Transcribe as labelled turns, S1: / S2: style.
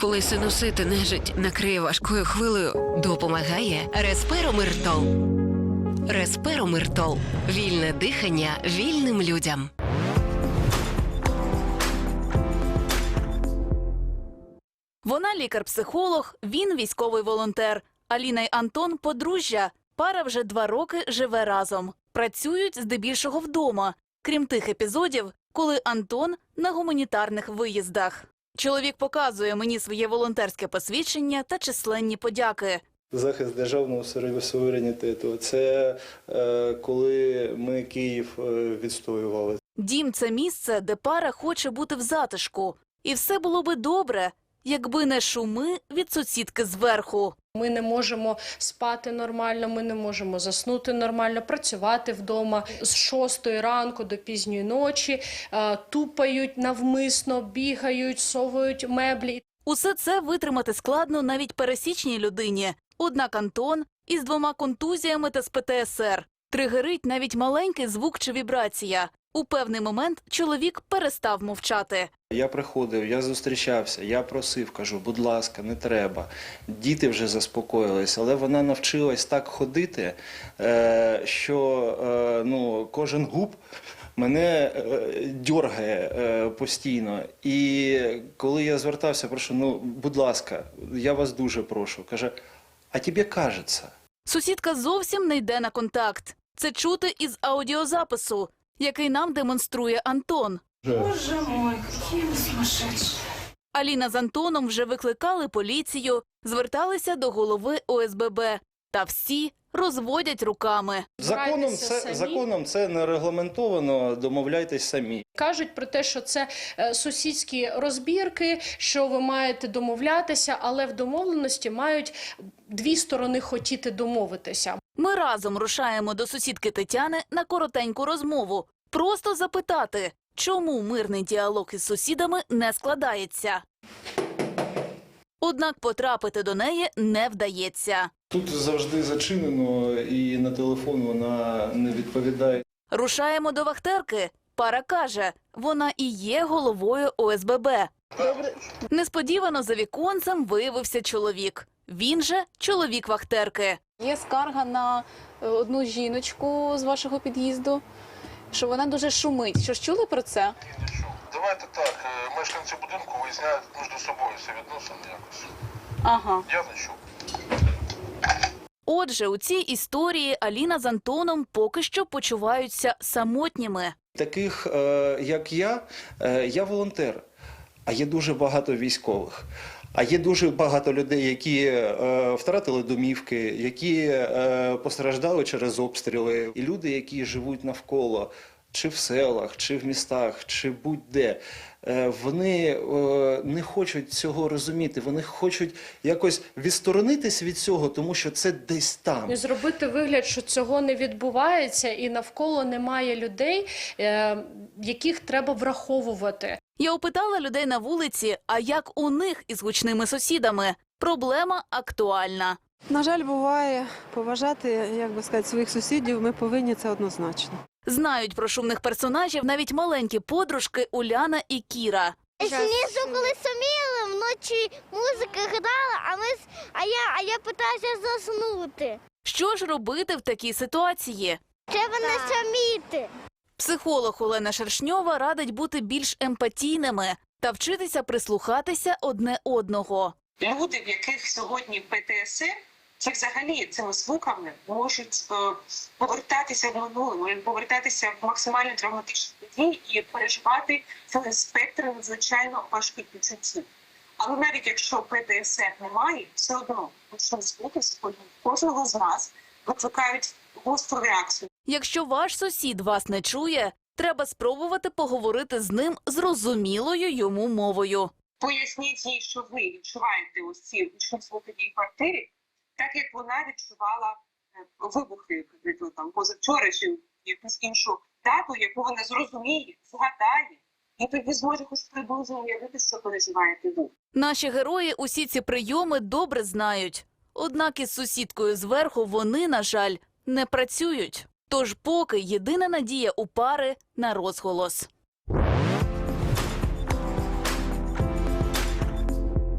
S1: Коли синусити нежить накриє важкою хвилею,
S2: Допомагає Респиромиртол. Респиромиртол. Вільне дихання вільним людям.
S3: Вона лікар-психолог, він військовий волонтер. Аліна й Антон подружжя. Пара вже два роки живе разом. Працюють здебільшого вдома, крім тих епізодів, коли Антон на гуманітарних виїздах. Чоловік показує мені своє волонтерське посвідчення та численні подяки.
S4: Захист державного суверенітету. Це е, коли ми Київ е, відстоювали.
S3: Дім це місце, де пара хоче бути в затишку. І все було би добре, якби не шуми від сусідки зверху.
S5: Ми не можемо спати нормально, ми не можемо заснути нормально, працювати вдома з 6 ранку до пізньої ночі, е, тупають навмисно, бігають, совують меблі.
S3: Усе це витримати складно навіть пересічній людині. Однак Антон із двома контузіями та з ПТСР. Тригерить навіть маленький звук чи вібрація. У певний момент чоловік перестав мовчати.
S4: Я приходив, я зустрічався, я просив, кажу, будь ласка, не треба. Діти вже заспокоїлись, але вона навчилась так ходити, е, що е, ну, кожен губ мене е, дьоргає постійно. І коли я звертався, прошу, ну, будь ласка, я вас дуже прошу. Каже, а тобі кажеться.
S3: Сусідка зовсім не йде на контакт. Це чути із аудіозапису, який нам демонструє Антон. Боже мой Аліна з Антоном вже викликали поліцію, зверталися до голови ОСББ. Та всі розводять руками.
S4: Законом це,
S5: самі.
S4: законом це не регламентовано, домовляйтесь самі.
S5: Кажуть про те, що це е, сусідські розбірки, що ви маєте домовлятися, але в домовленості мають дві сторони хотіти домовитися.
S3: Ми разом рушаємо до сусідки Тетяни на коротеньку розмову. Просто запитати, чому мирний діалог із сусідами не складається. Однак потрапити до неї не вдається.
S4: Тут завжди зачинено, і на телефон вона не відповідає.
S3: Рушаємо до вахтерки. Пара каже, вона і є головою ОСББ. Несподівано за віконцем виявився чоловік. Він же чоловік вахтерки.
S6: Є скарга на е, одну жіночку з вашого під'їзду, що вона дуже шумить. Що ж чули про це?
S7: Давайте так, е, мешканці будинку виясняють між собою ці відносини якось.
S6: Ага.
S7: Я не чув.
S3: Отже, у цій історії Аліна з Антоном поки що почуваються самотніми.
S4: Таких, е, як я, я волонтер, а є дуже багато військових. А є дуже багато людей, які е, втратили домівки, які е, постраждали через обстріли, і люди, які живуть навколо, чи в селах, чи в містах, чи будь-де. е, Вони е, не хочуть цього розуміти. Вони хочуть якось відсторонитись від цього, тому що це десь там.
S5: І зробити вигляд, що цього не відбувається, і навколо немає людей, е, яких треба враховувати.
S3: Я опитала людей на вулиці, а як у них із гучними сусідами. Проблема актуальна.
S8: На жаль, буває поважати, як би сказати, своїх сусідів. Ми повинні це однозначно.
S3: Знають про шумних персонажів навіть маленькі подружки Уляна і Кіра.
S9: Знизу, коли суміли, вночі музика грала, а ми с- а я, а я питаюся заснути.
S3: Що ж робити в такій ситуації?
S9: Треба не саміти.
S3: Психолог Олена Шершньова радить бути більш емпатійними та вчитися прислухатися одне одного.
S10: Люди, в яких сьогодні ПТСР, це взагалі цими звуками можуть е, повертатися в минуле, повертатися в максимально травматичні події і переживати цілий спектр надзвичайно важких почуттів. Але навіть якщо ПТСР немає, все одно звуки сьогодні кожного з нас викликають гостру реакцію.
S3: Якщо ваш сусід вас не чує, треба спробувати поговорити з ним зрозумілою йому мовою.
S10: Поясніть їй, що ви відчуваєте ось ці звуки в її квартирі, так як вона відчувала е, вибухи, там позавчора чи якусь іншу дату, яку вона зрозуміє, згадає, і тоді зможе хоч приблизно уявити, що переживаєте ви.
S3: Наші герої усі ці прийоми добре знають. Однак із сусідкою зверху вони, на жаль, не працюють. Тож поки єдина надія у пари на розголос.